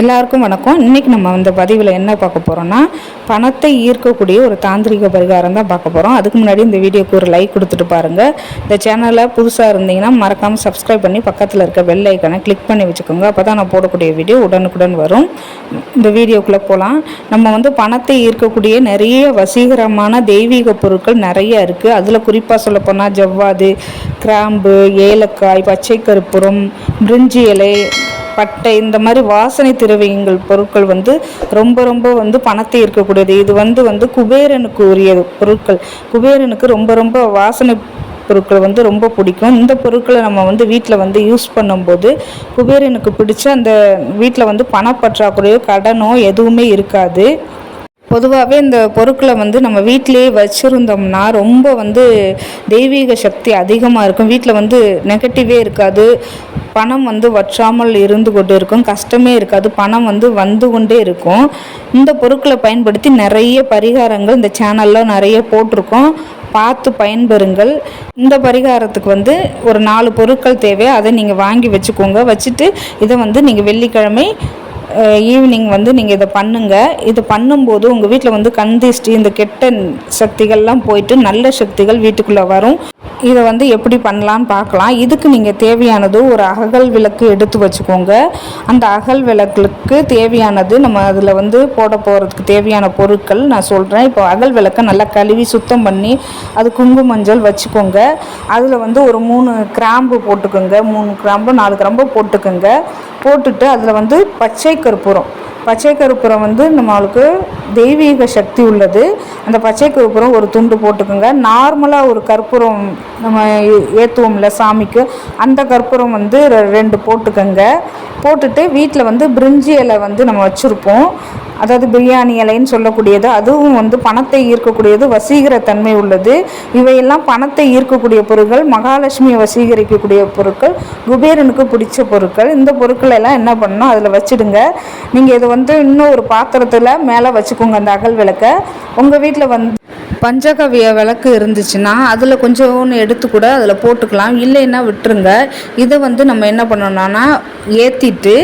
எல்லாருக்கும் வணக்கம். இன்றைக்கி நம்ம இந்த பதிவில் என்ன பார்க்க போகிறோம்னா பணத்தை ஈர்க்கக்கூடிய ஒரு தாந்திரிக பரிகாரம் தான் பார்க்க போகிறோம் அதுக்கு முன்னாடி இந்த வீடியோக்கு ஒரு லைக் கொடுத்துட்டு பாருங்கள் இந்த சேனலை புதுசாக இருந்தீங்கன்னா மறக்காமல் சப்ஸ்கிரைப் பண்ணி பக்கத்தில் இருக்க பெல் ஐக்கனை கிளிக் பண்ணி வச்சுக்கோங்க. அப்போ தான் நான் போடக்கூடிய வீடியோ உடனுக்குடன் வரும். இந்த வீடியோக்குள்ளே போகலாம் நம்ம வந்து பணத்தை ஈர்க்கக்கூடிய நிறைய வசீகரமான தெய்வீக பொருட்கள் நிறைய இருக்குது அதில் குறிப்பாக சொல்லப்போனால் ஜவ்வாது கிராம்பு ஏலக்காய் பச்சை கற்பூரம் பிரிஞ்சி இலை பட்டை இந்த மாதிரி வாசனை திரவியங்கள் பொருட்கள் வந்து ரொம்ப ரொம்ப வந்து பணத்தை இருக்கக்கூடியது இது வந்து வந்து குபேரனுக்கு உரிய பொருட்கள். குபேரனுக்கு ரொம்ப ரொம்ப வாசனை பொருட்கள் வந்து ரொம்ப பிடிக்கும். இந்த பொருட்களை நம்ம வந்து வீட்டில் வந்து யூஸ் பண்ணும்போது குபேரனுக்கு பிடிச்ச அந்த வீட்டில் வந்து பணப்பற்றாக்குறையோ கடனோ எதுவுமே இருக்காது. பொதுவாகவே இந்த பொருட்களை வந்து நம்ம வீட்டிலேயே வச்சுருந்தோம்னா ரொம்ப வந்து தெய்வீக சக்தி அதிகமாக இருக்கும். வீட்டில் வந்து நெகட்டிவே இருக்காது. பணம் வந்து வற்றாமல் இருந்து கொண்டு இருக்கும். கஷ்டமே இருக்காது. பணம் வந்து வந்து கொண்டே இருக்கும். இந்த பொருட்களை பயன்படுத்தி நிறைய பரிகாரங்கள் இந்த சேனலில் நிறைய போட்டிருக்கோம். பார்த்து பயன்பெறுங்கள். இந்த பரிகாரத்துக்கு வந்து ஒரு நாலு பொருட்கள் தேவை. அதை நீங்கள் வாங்கி வச்சுக்கோங்க. வச்சுட்டு இதை வந்து நீங்கள் வெள்ளிக்கிழமை ஈவினிங் வந்து நீங்கள் இதை பண்ணுங்கள் இது பண்ணும்போது உங்கள் வீட்டில் வந்து கண் திஷ்டி இந்த கெட்ட சக்திகள்லாம் போயிட்டு நல்ல சக்திகள் வீட்டுக்குள்ளே வரும். இதை வந்து எப்படி பண்ணலான்னு பார்க்கலாம். இதுக்கு நீங்கள் தேவையானது ஒரு அகல் விளக்கு எடுத்து வச்சுக்கோங்க. அந்த அகல் விளக்குக்கு தேவையானது நம்ம அதில் வந்து போட போகிறதுக்கு தேவையான பொருட்கள் நான் சொல்கிறேன் இப்போ அகல் விளக்கை நல்லா கழுவி சுத்தம் பண்ணி அது குங்கு மஞ்சள் வச்சுக்கோங்க. அதில் வந்து ஒரு மூணு கிராம்பு போட்டுக்கோங்க. மூணு கிராம்பு நாலு கிராம்பு போட்டுக்கோங்க. போட்டுட்டு அதில் வந்து பச்சை கற்பூரம் பச்சை கற்பூரம் வந்து நம்மளுக்கு தெய்வீக சக்தி உள்ளது. அந்த பச்சை கற்பூரம் ஒரு துண்டு போட்டுக்கோங்க. நார்மலாக ஒரு கற்பூரம் நம்ம ஏற்றுவோம்ல சாமிக்கு. அந்த கற்பூரம் வந்து ரெண்டு போட்டுக்கோங்க. போட்டுட்டு வீட்டில் வந்து பிரிஞ்சி இலை வந்து நம்ம வச்சுருப்போம். அதாவது பிரியாணி இலைன்னு சொல்லக்கூடியது. அதுவும் வந்து பணத்தை ஈர்க்கக்கூடியது வசீகர தன்மை உள்ளது. இவையெல்லாம் பணத்தை ஈர்க்கக்கூடிய பொருட்கள் மகாலட்சுமியை வசீகரிக்கக்கூடிய பொருட்கள் குபேரனுக்கு பிடிச்ச பொருட்கள். இந்த பொருட்கள் எல்லாம் என்ன பண்ணணும்? அதில் வச்சுடுங்க. நீங்கள் இதை வந்து இன்னும் ஒரு பாத்திரத்தில் மேலே வச்சுக்கோங்க அந்த அகல் விளக்கை. உங்கள் வீட்டில் வந்து பஞ்சகவிய விளக்கு இருந்துச்சுன்னா அதில் கொஞ்சோன்னு எடுத்து கூட அதில் போட்டுக்கலாம். இல்லைன்னா விட்டுருங்க. இதை வந்து நம்ம என்ன பண்ணணும்னா ஏற்றிட்டு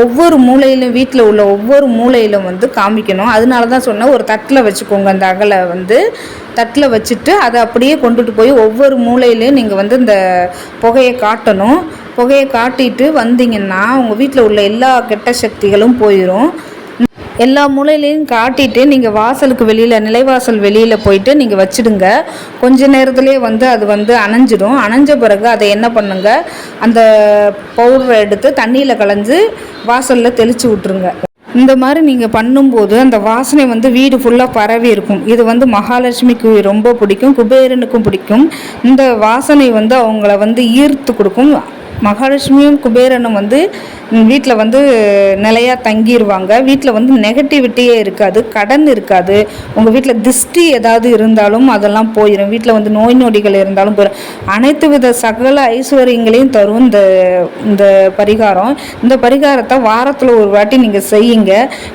ஒவ்வொரு மூலையிலும் வீட்டில் உள்ள ஒவ்வொரு மூலையிலும் வந்து காமிக்கணும். அதனால தான் சொன்னேன் ஒரு தட்டில் வச்சுக்கோங்க. அந்த அகலை வந்து தட்டில் வச்சுட்டு அதை அப்படியே கொண்டுட்டு போய் ஒவ்வொரு மூலையிலையும் நீங்கள் வந்து இந்த புகையை காட்டணும். புகையை காட்டிட்டு வந்தீங்கன்னா உங்கள் வீட்டில் உள்ள எல்லா கெட்ட சக்திகளும் போயிடும் எல்லா மூலையிலையும் காட்டிட்டு நீங்கள் வாசலுக்கு வெளியில் நிலைவாசல் வெளியில் போயிட்டு நீங்கள் வச்சுடுங்க. கொஞ்ச நேரத்துலேயே வந்து அது வந்து அணைஞ்சிடும். அணைஞ்ச பிறகு அதை என்ன பண்ணுங்க? அந்த பவுடரை எடுத்து தண்ணியில் கலைஞ்சு வாசலில் தெளித்து விட்ருங்க இந்த மாதிரி நீங்கள் பண்ணும்போது அந்த வாசனை வந்து வீடு ஃபுல்லாக பரவி இருக்கும். இது வந்து மகாலட்சுமிக்கு ரொம்ப பிடிக்கும். குபேரனுக்கும் பிடிக்கும். இந்த வாசனை வந்து அவங்கள வந்து ஈர்த்து கொடுக்கும். மகாலட்சுமியும் குபேரனும் வந்து வீட்டில் வந்து நிலையாக தங்கிடுவாங்க வீட்டில் வந்து நெகட்டிவிட்டியே இருக்காது கடன் இருக்காது. உங்கள் வீட்டில் திஷ்டி ஏதாவது இருந்தாலும் அதெல்லாம் போயிடும் வீட்டில் வந்து நோய் நொடிகள் இருந்தாலும் போயிடும் அனைத்து வித சகல ஐஸ்வர்யங்களையும் தரும் இந்த இந்த பரிகாரம். இந்த பரிகாரத்தை வாரத்தில் ஒரு வாட்டி நீங்கள் செய்யுங்க.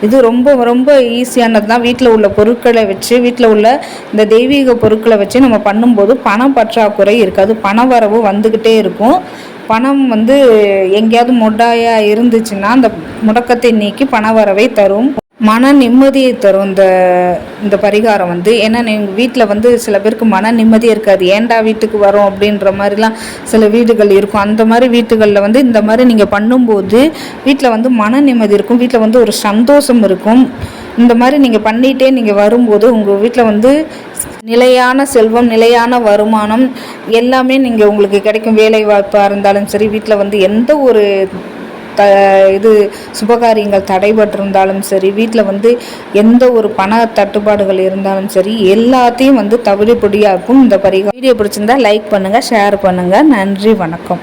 இது ரொம்ப ரொம்ப ஈஸியானது தான். வீட்டில் உள்ள பொருட்களை வச்சு வீட்டில் உள்ள இந்த தெய்வீக பொருட்களை வச்சு நம்ம பண்ணும்போது பணம் பற்றாக்குறை இருக்காது. பண வரவு வந்துக்கிட்டே இருக்கும். பணம் வந்து எங்கேயாவது மொட்டாயாக இருந்துச்சுன்னா அந்த முடக்கத்தை நீக்கி பண வரவை தரும். மன நிம்மதியை தரும் இந்த இந்த பரிகாரம் வந்து. ஏன்னா எங்கள் வீட்டில் வந்து சில பேருக்கு மன நிம்மதியே இருக்காது. ஏன்டா வீட்டுக்கு வரோம் அப்படின்ற மாதிரிலாம் சில வீடுகள் இருக்கும். அந்த மாதிரி வீட்டுகளில் வந்து இந்த மாதிரி நீங்கள் பண்ணும்போது வீட்டில் வந்து மன நிம்மதி இருக்கும். வீட்டில் வந்து ஒரு சந்தோஷம் இருக்கும். இந்த மாதிரி நீங்கள் பண்ணிகிட்டே நீங்கள் வரும்போது உங்கள் வீட்டில் வந்து நிலையான செல்வம் நிலையான வருமானம் எல்லாமே நீங்கள் உங்களுக்கு கிடைக்கும். வேலை வாய்ப்பாக இருந்தாலும் சரி வீட்டில் வந்து எந்த ஒரு த இது சுபகாரியங்கள் தடைபட்டிருந்தாலும் சரி வீட்டில் வந்து எந்த ஒரு பண தட்டுப்பாடுகள் இருந்தாலும் சரி எல்லாத்தையும் வந்து தவிடுபடியாக்கும் இந்த பரிகாரம். வீடியோ பிடிச்சிருந்தா லைக் பண்ணுங்கள் ஷேர் பண்ணுங்கள் நன்றி வணக்கம்.